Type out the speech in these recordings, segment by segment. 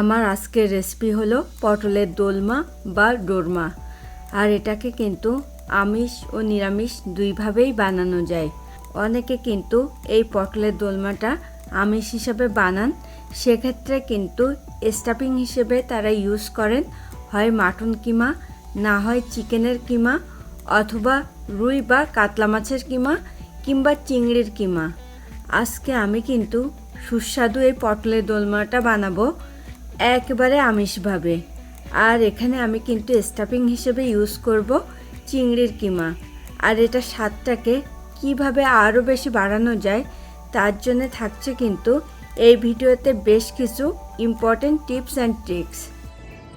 আমার আজকের রেসিপি হলো পটলের দোলমা বা ডোরমা। আর এটাকে কিন্তু আমিষ ও নিরামিষ দুইভাবেই বানানো যায়। অনেকে কিন্তু এই পটলের দোলমাটা আমিষ হিসাবে বানান। সেক্ষেত্রে কিন্তু স্টাফিং হিসেবে তারা ইউজ করেন। হয় মাটন কিমা, না হয় চিকেনের কিমা, অথবা রুই বা কাতলা মাছের কিমা কিংবা চিংড়ির কিমা। আজকে আমি কিন্তু সুস্বাদু এই পটলের দোলমাটা বানাবো। একেবারে আমিষভাবে। আর এখানে আমি কিন্তু স্টাফিং হিসেবে ইউজ করব চিংড়ির কিমা। আর এটা স্বাদটাকে কীভাবে আরও বেশি বাড়ানো যায়, তার জন্য থাকছে কিন্তু এই ভিডিওতে বেশ কিছু important tips and tricks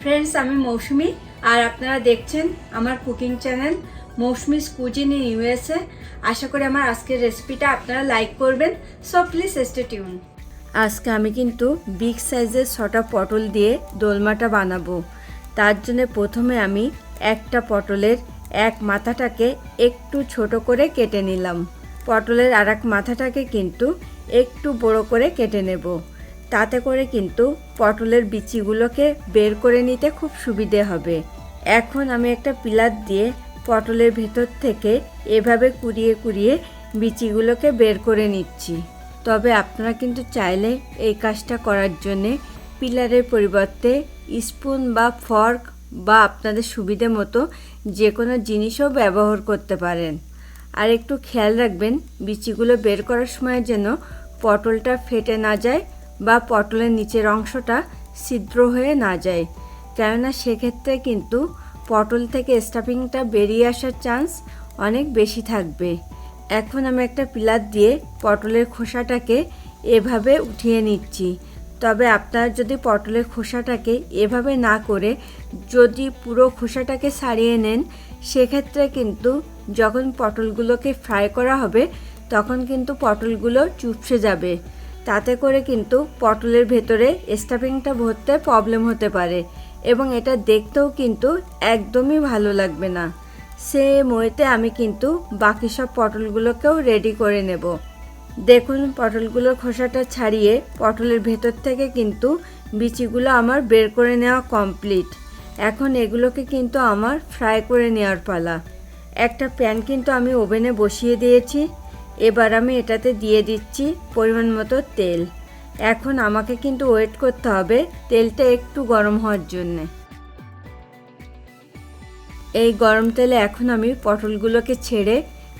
friends আমি মৌসুমি, আর আপনারা দেখছেন আমার cooking channel Mousumi's cuisine in USA আশা করি আমার আজকের রেসিপিটা আপনারা লাইক করবেন সো প্লিজ স্টে টিউন আজকে আমি কিন্তু বিগ সাইজের ছটা পটল দিয়ে দোলমাটা বানাবো। তার জন্য প্রথমে আমি একটা পটলের এক মাথাটাকে একটু ছোট করে কেটে নিলাম। পটলের আর এক মাথাটাকে কিন্তু একটু বড় করে কেটে নেব। তাতে করে কিন্তু পটলের বিচিগুলোকে বের করে নিতে খুব সুবিধে হবে। এখন আমি একটা পিলার দিয়ে পটলের ভেতর থেকে এভাবে কুড়িয়ে কুড়িয়ে বিচিগুলোকে বের করে নিচ্ছি। তবে আপনারা কিন্তু চাইলে এই কাজটা করার জন্যে পিলারের পরিবর্তে স্পুন বা ফর্ক বা আপনাদের সুবিধে মতো যে কোনো জিনিসও ব্যবহার করতে পারেন। আর একটু খেয়াল রাখবেন, বিচিগুলো বের করার সময় যেন পটলটা ফেটে না যায় বা পটলের নিচের অংশটা ছিদ্র হয়ে না যায়। কেননা সেক্ষেত্রে কিন্তু পটল থেকে স্টাফিংটা বেরিয়ে আসার চান্স অনেক বেশি থাকবে। এখন আমি একটা পিলার দিয়ে পটলের খোসাটাকে এভাবে উঠিয়ে নিচ্ছি। তবে আপনারা যদি পটলের খোসাটাকে এভাবে না করে যদি পুরো খোসাটাকে ছাড়িয়ে নেন, সেক্ষেত্রে কিন্তু যখন পটলগুলোকে ফ্রাই করা হবে, তখন কিন্তু পটলগুলো চুপসে যাবে। তাতে করে কিন্তু পটলের ভেতরে স্টাফিংটা ভরতে প্রবলেম হতে পারে এবং এটা দেখতেও কিন্তু একদমই ভালো লাগবে না। সেম ওয়েতে আমি কিন্তু বাকি সব পটলগুলোকেও রেডি করে নেব। দেখুন, পটলগুলোর খোসাটা ছাড়িয়ে পটলের ভেতর থেকে কিন্তু বিচিগুলো আমার বের করে নেওয়া কমপ্লিট এখন এগুলোকে কিন্তু আমার ফ্রাই করে নেওয়ার পালা। একটা প্যান কিন্তু আমি ওভেনে বসিয়ে দিয়েছি। এবার আমি এটাতে দিয়ে দিচ্ছি পরিমাণ মতো তেল। এখন আমাকে কিন্তু ওয়েট করতে হবে তেলটা একটু গরম হওয়ার জন্যে। এই গরম তেলে এখন আমি পটলগুলোকে ছেড়ে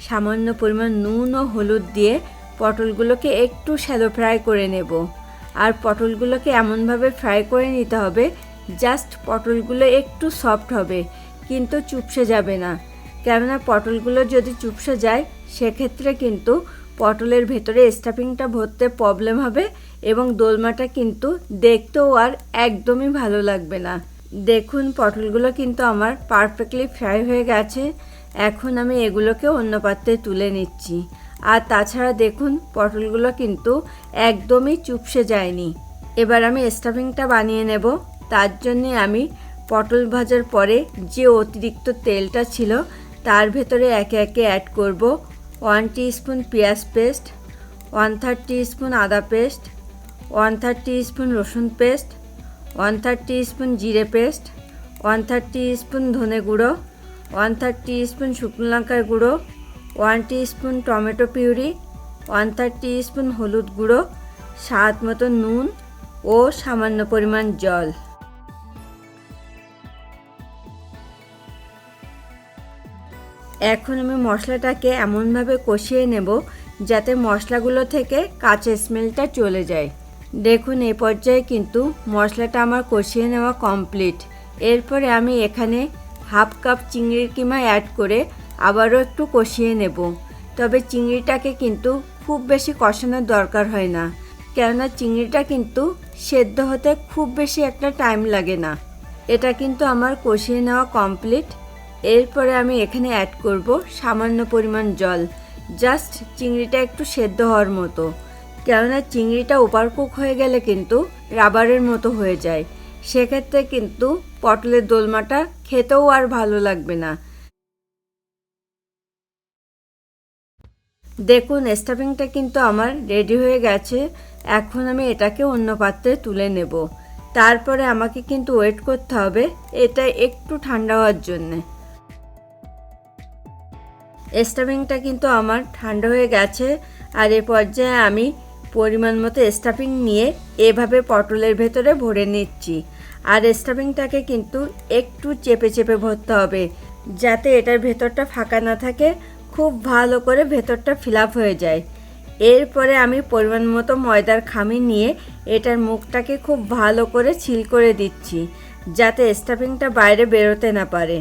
সামান্য পরিমাণ নুন ও হলুদ দিয়ে পটলগুলোকে একটু শ্যালো ফ্রাই করে নেব। আর পটলগুলোকে এমনভাবে ফ্রাই করে নিতে হবে, জাস্ট পটলগুলো একটু সফট হবে, কিন্তু চুপসে যাবে না। কেননা পটলগুলো যদি চুপসে যায়, সেক্ষেত্রে কিন্তু পটলের ভেতরে স্টাফিংটা ভরতে প্রবলেম হবে এবং দোলমাটা কিন্তু দেখতেও আর একদমই ভালো লাগবে না। দেখুন, পটলগুলো কিন্তু আমার পারফেক্টলি ফ্রাই হয়ে গেছে। এখন আমি এগুলোকে অন্য পাত্রে তুলে নিচ্ছি। আর তাছাড়া দেখুন, পটলগুলো কিন্তু একদমই চুপসে যায়নি। এবার আমি স্টাফিংটা বানিয়ে নেব। তার জন্যে আমি পটল ভাজার পরে যে অতিরিক্ত তেলটা ছিল, তার ভেতরে একে একে অ্যাড করব। ওয়ান স্পুন পেঁয়াজ পেস্ট ওয়ান থার্ড স্পুন আদা পেস্ট ওয়ান থার্ড স্পুন রসুন পেস্ট ওয়ান থার্ড স্পুন জিরে পেস্ট ওয়ান থার্ড স্পুন ধনে গুঁড়ো ওয়ান থার্ড স্পুন শুকনো লঙ্কার গুঁড়ো one spoon tomato puree one third spoon হলুদ গুঁড়ো, স্বাদ মতো নুন ও সামান্য পরিমাণ জল। এখন আমি মশলাটাকে এমনভাবে কষিয়ে নেব যাতে মশলাগুলো থেকে কাঁচা স্মেলটা চলে যায়। দেখুন এই পর্যায়ে কিন্তু মশলাটা আমার কষিয়ে নেওয়া কমপ্লিট এরপরে আমি এখানে হাফ কাপ চিংড়ির কিমা অ্যাড করে আবারও একটু কষিয়ে নেব। তবে চিংড়িটাকে কিন্তু খুব বেশি কষানোর দরকার হয় না, কেননা চিংড়িটা কিন্তু সেদ্ধ হতে খুব বেশি একটা টাইম লাগে না। এটা কিন্তু আমার কষিয়ে নেওয়া কমপ্লিট এরপরে আমি এখানে অ্যাড করব সামান্য পরিমাণ জল জাস্ট চিংড়িটা একটু সেদ্ধ হওয়ার মতো। কেননা চিংড়িটা ওভার কুক হয়ে গেলে কিন্তু রাবারের মতো হয়ে যায়। সেক্ষেত্রে কিন্তু পটলের দোলমাটা খেতেও আর ভালো লাগবে না। দেখুন, স্টাফিংটা কিন্তু আমার রেডি হয়ে গেছে। এখন আমি এটাকে অন্য পাত্রে তুলে নেব। তারপরে আমাকে কিন্তু ওয়েট করতে হবে, এটা একটু ঠান্ডা হওয়ার জন্যে। স্টাফিংটা কিন্তু আমার ঠান্ডা হয়ে গেছে। আর এ পর্যায়ে আমি পরিমাণ মতো স্টাফিং নিয়ে এভাবে পটলের ভেতরে ভরে নিচ্ছি। আর স্টাফিংটাকে কিন্তু একটু চেপে চেপে ভরতে হবে, যাতে এটার ভেতরটা ফাঁকা না থাকে, খুব ভালো করে ভেতরটা ফিল হয়ে যায়। এরপরে আমি পরিমাণ মতো ময়দার খামি নিয়ে এটার মুখটাকে খুব ভালো করে ছিল করে দিচ্ছি, যাতে স্টাফিংটা বাইরে বেরোতে না পারে।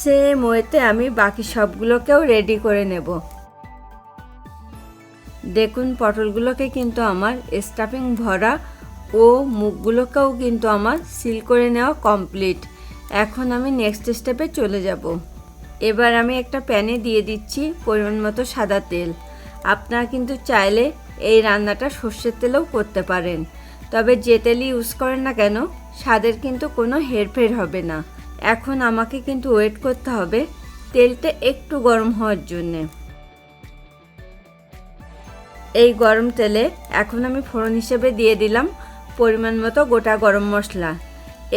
সেম ওয়েতে আমি বাকি সবগুলোকেও রেডি করে নেব। দেখুন, পটলগুলোকে কিন্তু আমার স্টাফিং ভরা ও মুখগুলোকেও কিন্তু আমার সিল করে নেওয়া কমপ্লিট এখন আমি নেক্সট স্টেপে চলে যাব। এবার আমি একটা প্যানে দিয়ে দিচ্ছি পরিমাণ মতো সাদা তেল। আপনারা কিন্তু চাইলে এই রান্নাটা সর্ষের তেলেও করতে পারেন। তবে যে তেলই ইউজ করেন না কেন, স্বাদের কিন্তু কোনো হেরফের হবে না। এখন আমাকে কিন্তু ওয়েট করতে হবে তেলটা একটু গরম হওয়ার জন্যে। এই গরম তেলে এখন আমি ফোড়ন হিসেবে দিয়ে দিলাম পরিমাণ মতো গোটা গরম মশলা।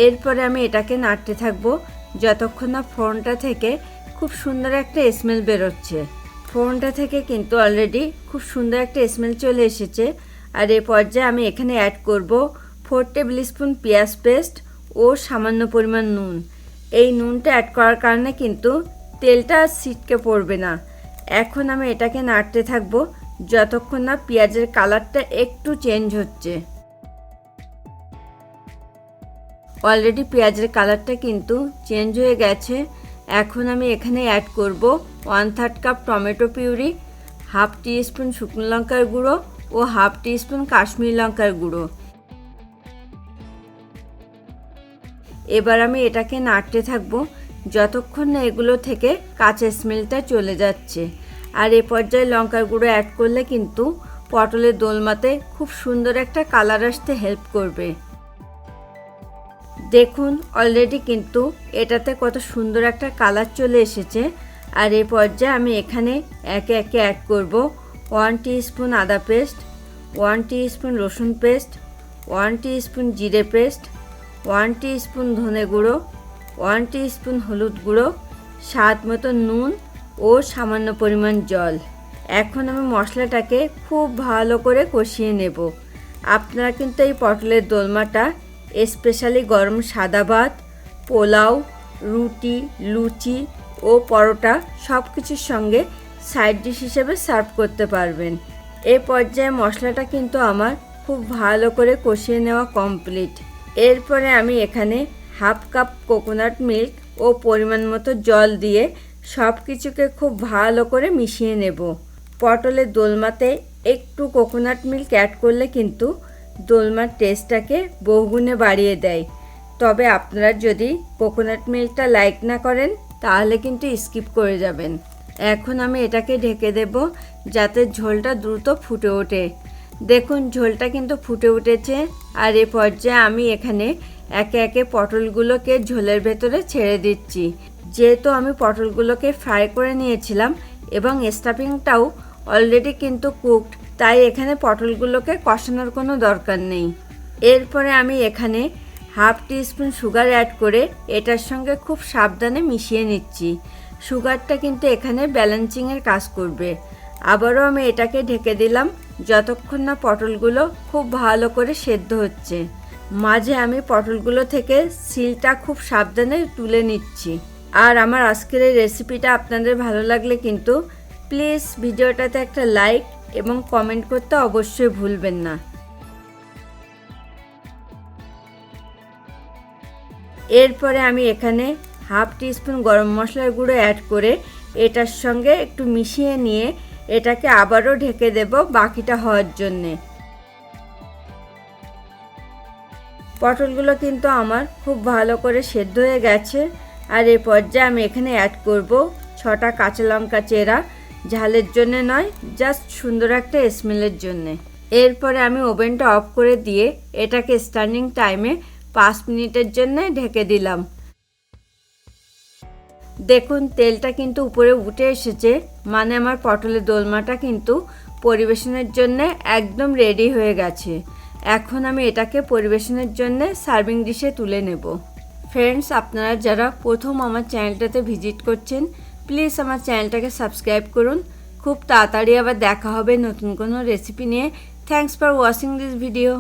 এরপরে আমি এটাকে নাড়তে থাকব যতক্ষণ না ফোড়নটা থেকে খুব সুন্দর একটা স্মেল বেরোচ্ছে। ফোড়নটা থেকে কিন্তু অলরেডি খুব সুন্দর একটা স্মেল চলে এসেছে। আর এ পর্যায়ে আমি এখানে অ্যাড করব ফোর টেবিল স্পুন পেঁয়াজ পেস্ট ও সামান্য পরিমাণ নুন। এই নুনটা অ্যাড করার কারণে কিন্তু তেলটা ছিটকে পড়বে না। এখন আমি এটাকে নাড়তে থাকব যতক্ষণ না পেঁয়াজের কালারটা একটু চেঞ্জ হচ্ছে। অলরেডি পেঁয়াজের কালারটা কিন্তু চেঞ্জ হয়ে গেছে। এখন আমি এখানে অ্যাড করব one third cup tomato puree half tea spoon শুকনো লঙ্কার গুঁড়ো ও হাফ টি স্পুন কাশ্মীরি লঙ্কার গুঁড়ো। এবার আমি এটাকে নাড়তে থাকব, যতক্ষণ না এগুলো থেকে কাঁচা স্মেলটা চলে যাচ্ছে। আর এ পর্যায়ে লঙ্কার গুঁড়ো অ্যাড করলে কিন্তু পটলের দোলমাতে খুব সুন্দর একটা কালার আসতে হেল্প করবে। দেখুন অলরেডি কিন্তু এটাতে কত সুন্দর একটা কালার চলে এসেছে। আর এই পর্যায়ে আমি এখানে একে একে অ্যাড করব। ওয়ান স্পুন আদা পেস্ট ওয়ান স্পুন রসুন পেস্ট ওয়ান স্পুন জিরে পেস্ট ওয়ান স্পুন ধনে গুঁড়ো ওয়ান স্পুন হলুদ গুঁড়ো, স্বাদ মতো নুন ও সামান্য পরিমাণ জল। এখন আমি মশলাটাকে খুব ভালো করে কষিয়ে নেব। আপনারা কিন্তু এই পটলের দোলমাটা স্পেশালি গরম সাদা ভাত, পোলাও, রুটি, লুচি ও পরোটা সব কিছুর সঙ্গে সাইড ডিশ হিসেবে সার্ভ করতে পারবেন। এ পর্যায়ে মশলাটা কিন্তু আমার খুব ভালো করে কষিয়ে নেওয়া কমপ্লিট এরপরে আমি এখানে হাফ কাপ কোকোনাট মিল্ক ও পরিমাণ মতো জল দিয়ে সব কিছুকে খুব ভালো করে মিশিয়ে নেব। পটলের দোলমাতে একটু কোকোনাট মিল্ক অ্যাড করলে কিন্তু দোলমার টেস্টটাকে বহুগুণে বাড়িয়ে দেয়। তবে আপনারা যদি কোকোনাট মিল্কটা লাইক না করেন, তাহলে কিন্তু স্কিপ করে যাবেন। এখন আমি এটাকে ঢেকে দেব যাতে ঝোলটা দ্রুত ফুটে ওঠে। দেখুন, ঝোলটা কিন্তু ফুটে উঠেছে। আর এ পর্যায়ে আমি এখানে একে একে পটলগুলোকে ঝোলের ভেতরে ছেড়ে দিচ্ছি। যেহেতু আমি পটলগুলোকে ফ্রাই করে নিয়েছিলাম এবং স্টাফিংটাও অলরেডি কিন্তু কুকড, তাই এখানে পটলগুলোকে কষানোর কোনো দরকার নেই। এরপরে আমি এখানে half tea spoon sugar add করে এটার সঙ্গে খুব সাবধানে মিশিয়ে নিচ্ছি। সুগারটা কিন্তু এখানে ব্যালেন্সিংয়ের কাজ করবে। আবারও আমি এটাকে ঢেকে দিলাম, যতক্ষণ না পটলগুলো খুব ভালো করে সেদ্ধ হচ্ছে। মাঝে আমি পটলগুলো থেকে সিলটা খুব সাবধানে তুলে নিচ্ছি। আর আমার আজকের এই রেসিপিটা আপনাদের ভালো লাগলে কিন্তু প্লিজ ভিডিওটাতে একটা লাইক এবং কমেন্ট করতে অবশ্যই ভুলবেন না। এরপরে আমি এখানে হাফ টিস্পুন গরম মশলার গুঁড়ো অ্যাড করে এটার সঙ্গে একটু মিশিয়ে নিয়ে এটাকে আবারও ঢেকে দেব বাকিটা হওয়ার জন্যে। পটলগুলো কিন্তু আমার খুব ভালো করে সেদ্ধ হয়ে গেছে। আর এ পর্যায়ে আমি এখানে অ্যাড করব ছটা কাঁচা লঙ্কা চেরা। ঝালের জন্য নয় জাস্ট সুন্দর একটা স্মেলের জন্যে। এরপরে আমি ওভেনটা অফ করে দিয়ে এটাকে স্ট্যান্ডিং টাইমে পাঁচ মিনিটের জন্য ঢেকে দিলাম। দেখুন, তেলটা কিন্তু উপরে উঠে এসেছে মানে আমার পটলের দোলমাটা কিন্তু পরিবেশনের জন্য একদম রেডি হয়ে গেছে। এখন আমি এটাকে পরিবেশনের জন্য সার্ভিং ডিশে তুলে নেব। ফ্রেন্ডস আপনারা যারা প্রথম আমার চ্যানেলটাতে ভিজিট করছেন প্লিজ আমার চ্যানেলটাকে সাবস্ক্রাইব করুন। খুব তাড়াতাড়ি আবার দেখা হবে নতুন কোনো রেসিপি নিয়ে। Thanks for watching this video